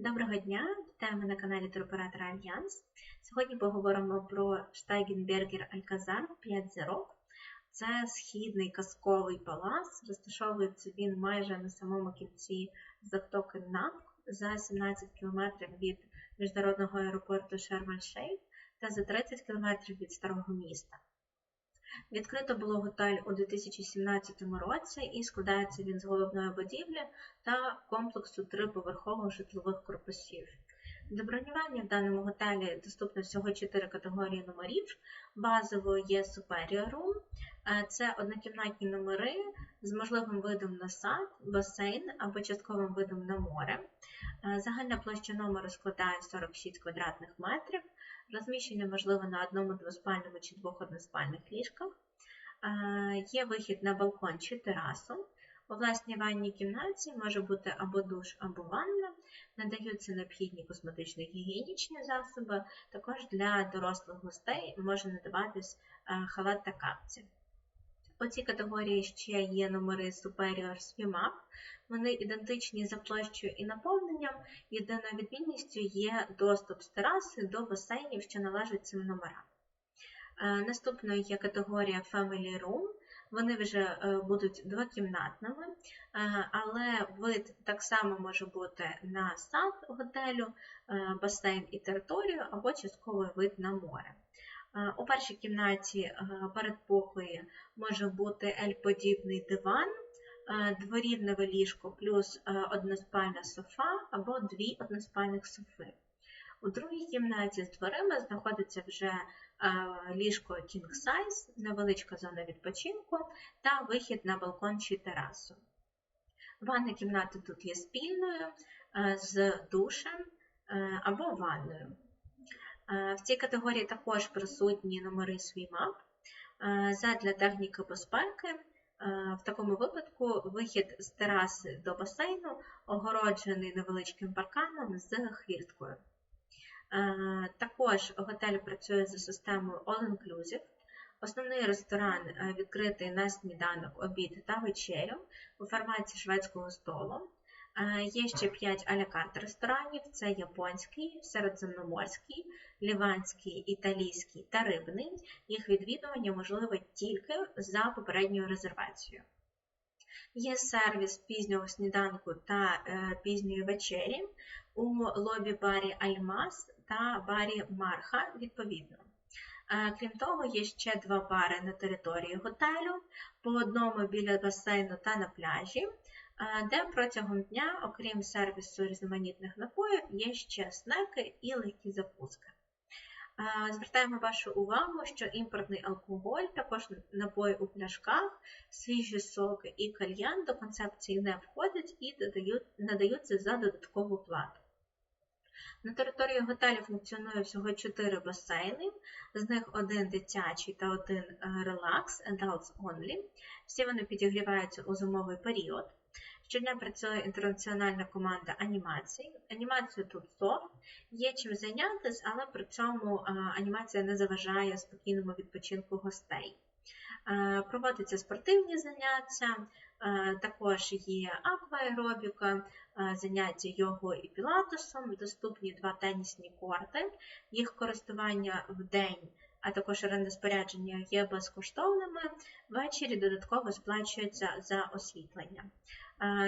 Доброго дня, вітаємо на каналі туроператора Альянс. Сьогодні поговоримо про Штайгенбергер Альказар 5 зірок. Це східний казковий палац, розташовується він майже на самому кінці затоки Напк за 17 км від міжнародного аеропорту Шермель-Шейх та за 30 км від старого міста. Відкрито було готель у 2017 році і складається він з головної будівлі та комплексу триповерхових житлових корпусів. До бронювання в даному готелі доступно всього 4 категорії номерів. Базовою є Superior Room, це однокімнатні номери з можливим видом на сад, басейн або частковим видом на море. Загальна площа номеру складає 46 квадратних метрів. Розміщення можливе на одному двоспальному чи двох односпальних ліжках. Є вихід на балкон чи терасу. У власній ванній кімнаті може бути або душ, або ванна, надаються необхідні косметичні гігієнічні засоби. Також для дорослих гостей може надаватись халат та капці. У цій категорії ще є номери Superior SWIMAP. Вони ідентичні за площею і наповненням. Єдиною відмінністю є доступ з тераси до басейнів, що належать цим номерам. Наступною є категорія Family Room. Вони вже е, будуть двокімнатними, е, але вид так само може бути на сад готелю, е, басейн і територію, або частковий вид на море. У першій кімнаті передпокої може бути L-подібний диван, дворівневе ліжко плюс односпальна софа або дві односпальних софи. У другій кімнаті з дверима знаходиться вже ліжко King Size, невеличка зона відпочинку та вихід на балкон чи терасу. Ванна кімната тут є спільною з душем або ванною. В цій категорії також присутні номери SWIMAP. Задля техніки безпеки. В такому випадку вихід з тераси до басейну огороджений невеличким парканом з хвірткою. Е, також готель працює за системою All-Inclusive. Основний ресторан е, відкритий на сніданок, обід та вечерю у форматі шведського столу. Е, є ще 5 алякарт ресторанів: це японський, середземноморський, ліванський, італійський та рибний. Їх відвідування можливе тільки за попередньою резервацією. Є сервіс пізнього сніданку та пізньої вечері у лобі-барі Альмас та барі Марха відповідно. Крім того, є ще два бари на території готелю, по одному біля басейну та на пляжі, де протягом дня, окрім сервісу різноманітних напоїв, є ще снеки і легкі закуски. Звертаємо вашу увагу, що імпортний алкоголь, також напої у пляшках, свіжі соки і кальян до концепції не входять і надаються за додаткову плату. На території готелю функціонує всього 4 басейни, з них один дитячий та один е, релакс, adults only. Всі вони підігріваються у зимовий період. Щодня працює інтернаціональна команда анімацій. Анімація тут софт, є чим зайнятися, але при цьому анімація не заважає спокійному відпочинку гостей. Проводяться спортивні заняття, також є акваеробіка, заняття йогою і пілатусом, доступні два тенісні корти, їх користування в день, а також оренда спорядження є безкоштовними, ввечері додатково сплачується за освітлення.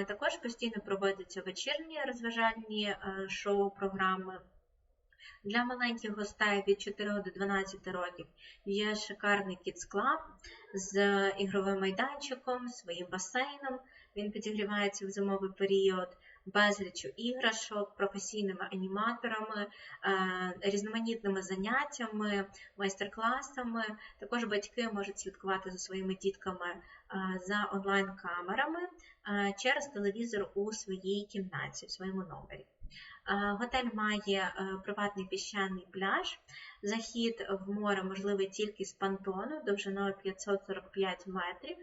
Також постійно проводяться вечірні розважальні шоу-програми. Для маленьких гостей від 4 до 12 років є шикарний Kids Club з ігровим майданчиком, своїм басейном. Він підігрівається в зимовий період безлічу іграшок, професійними аніматорами, е, різноманітними заняттями, майстер-класами. Також батьки можуть слідкувати за своїми дітками е, за онлайн-камерами е, через телевізор у своїй кімнаті, в своєму номері. Готель має приватний піщаний пляж. Захід в море можливий тільки з пантону довжиною 545 метрів.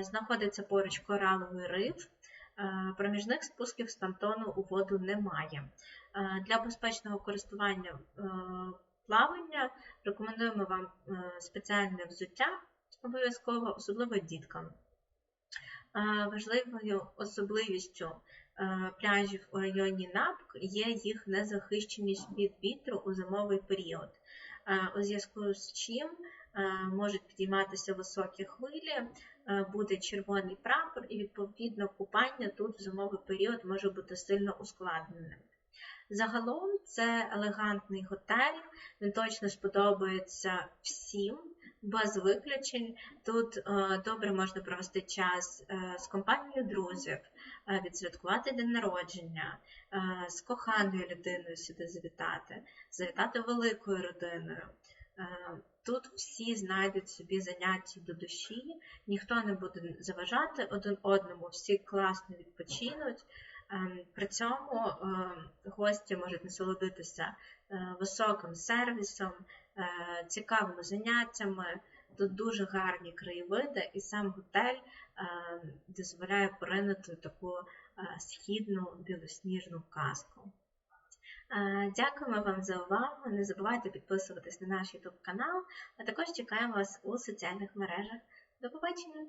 Знаходиться поруч кораловий риф. Проміжних спусків з пантону у воду немає. Для безпечного користування плавання рекомендуємо вам спеціальне взуття, обов'язково, особливо діткам. Важливою особливістю е, пляжів у районі Напк є їх незахищеність від вітру у зимовий період, е, у зв'язку з чим е, можуть підійматися високі хвилі, е, буде червоний прапор, і відповідно купання тут в зимовий період може бути сильно ускладненим. Загалом це елегантний готель, він точно сподобається всім, без виключень. Тут е, добре можна провести час е, з компанією друзів, е, відсвяткувати день народження, е, з коханою людиною сюди завітати, завітати великою родиною. Е, Тут всі знайдуть собі заняття до душі, ніхто не буде заважати один одному, всі класно відпочинуть. Ем, При цьому ем, гості можуть насолодитися е, високим сервісом, е, цікавими заняттями. Тут дуже гарні краєвиди, і сам готель ем, дозволяє поринути таку е, східну білосніжну казку. Дякуємо вам за увагу. Не забувайте підписуватись на наш YouTube канал, а також чекаємо вас у соціальних мережах. До побачення!